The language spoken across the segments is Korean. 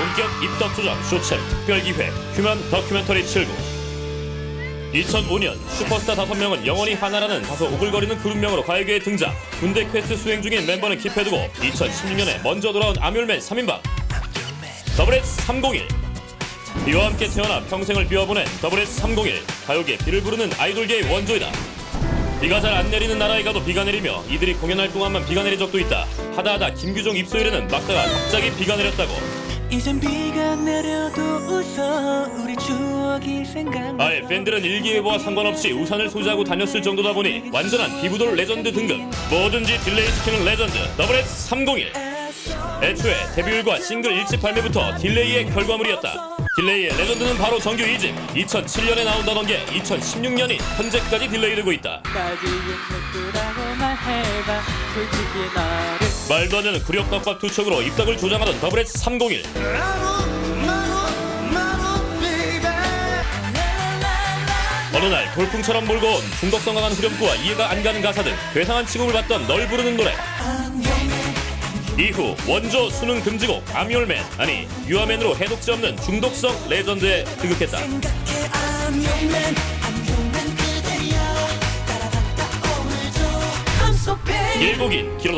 본격 입덕 조정 쇼챔 특별기회 휴먼 다큐멘터리 7구 2005년 슈퍼스타 5명은 영원히 하나라는 다소 오글거리는 그룹명으로 가요계에 등장. 군대 퀘스트 수행 중인 멤버는 킵해두고 2016년에 먼저 돌아온 아뮬맨 3인방. 더블S 301 비와 함께 태어나 평생을 비워보낸 더블S 301 가요계 비를 부르는 아이돌계의 원조이다. 비가 잘 안 내리는 나라에 가도 비가 내리며 이들이 공연할 동안만 비가 내린 적도 있다. 하다하다 김규종 입소일에는 막다가 갑자기 비가 내렸다고 이젠 비가 내려도 웃어. 우리 추억이 생각나. 아예 팬들은 일기예보와 상관없이 우산을 소지하고 다녔을 정도다 보니 완전한 비부돌 레전드 등급 뭐든지 딜레이 시키는 레전드. 더블S 301 애초에 데뷔율과 싱글 1집 발매부터 딜레이의 결과물이었다. 딜레이의 레전드는 바로 정규 2집. 2007년에 나온다던 게 2016년이 현재까지 딜레이되고 있다. 까지는 예쁘다고 말해봐. 솔직히 너를 말도 안 되는 굴욕덮밥 투척으로 입덕을 조장하던 더블S 301 어느 날 돌풍처럼 몰고 온 중독성 강한 후렴구와 이해가 안 가는 가사 등 괴상한 취급을 받던 널 부르는 노래. 이후 원조 수능 금지곡 아미올맨 아니 유아맨으로 해독제 없는 중독성 레전드에 등극했다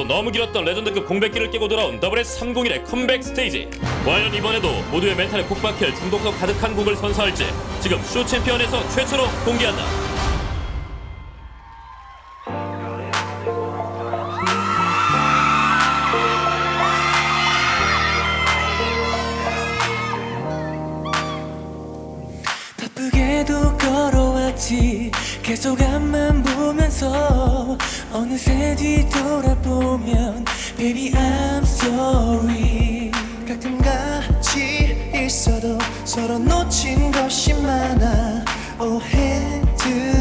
길어도 너무 길었던 레전드급 공백기를 깨고 돌아온 더블S 301의 컴백 스테이지. 과연 이번에도 모두의 멘탈에 폭박할 중독성 가득한 곡을 선사할지 지금 쇼 챔피언에서 최초로 공개한다 보면서 어느새 뒤돌아보면 Baby I'm sorry. 가끔 같이 있어도 서로 놓친 것이 많아 오해들만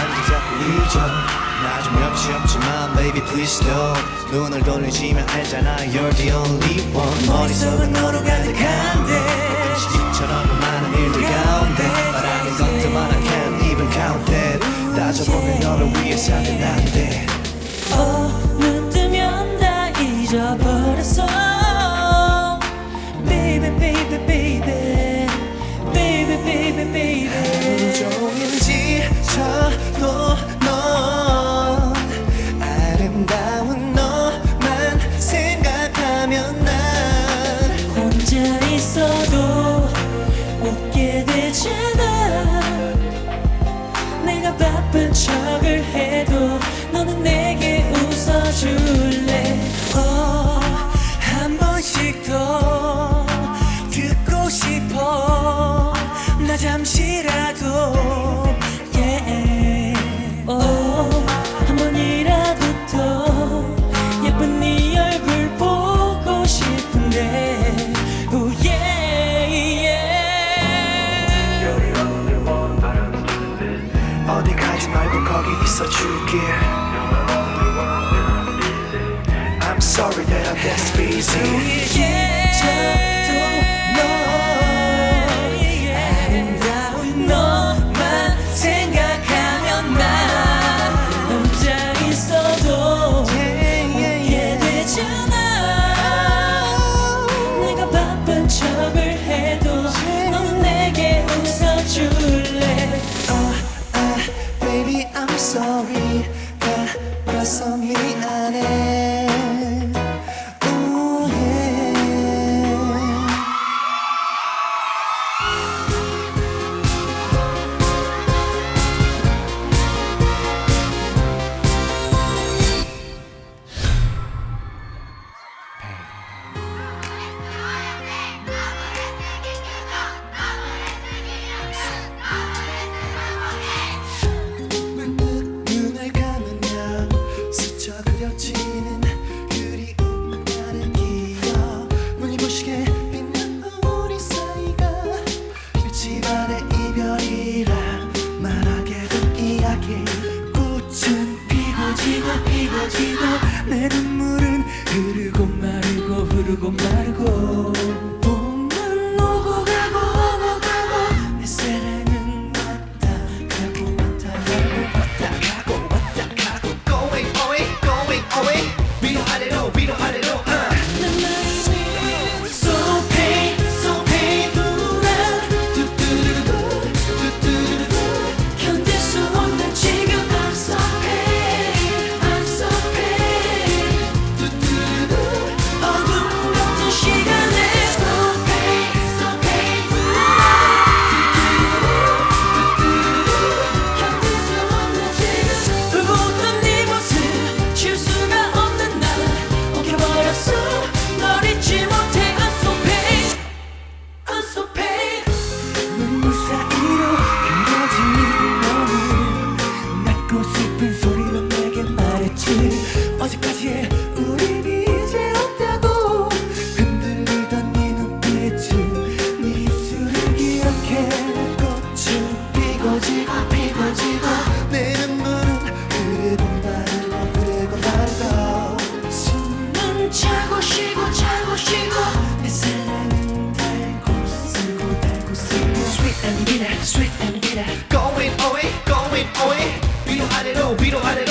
중요한지 자꾸 잊어 나좀 역시 없지만 baby please don't 눈을 돌리지면 알잖아 you're the only one. 머릿속은 너로 가득한데 시집처럼 많은 일들 가운데 말하는 것들만 I can't even count that. 따져보면 너를 위해 웃어줄래 어, 한 번씩 더 듣고 싶어 나 잠시라도 yeah. 어, 한 번이라도 더 예쁜 네 얼굴 보고 싶은데 oh yeah, yeah. 어디 가지 말고 거기 있어줄게 sorry that I'm this busy 아 Beetle, I did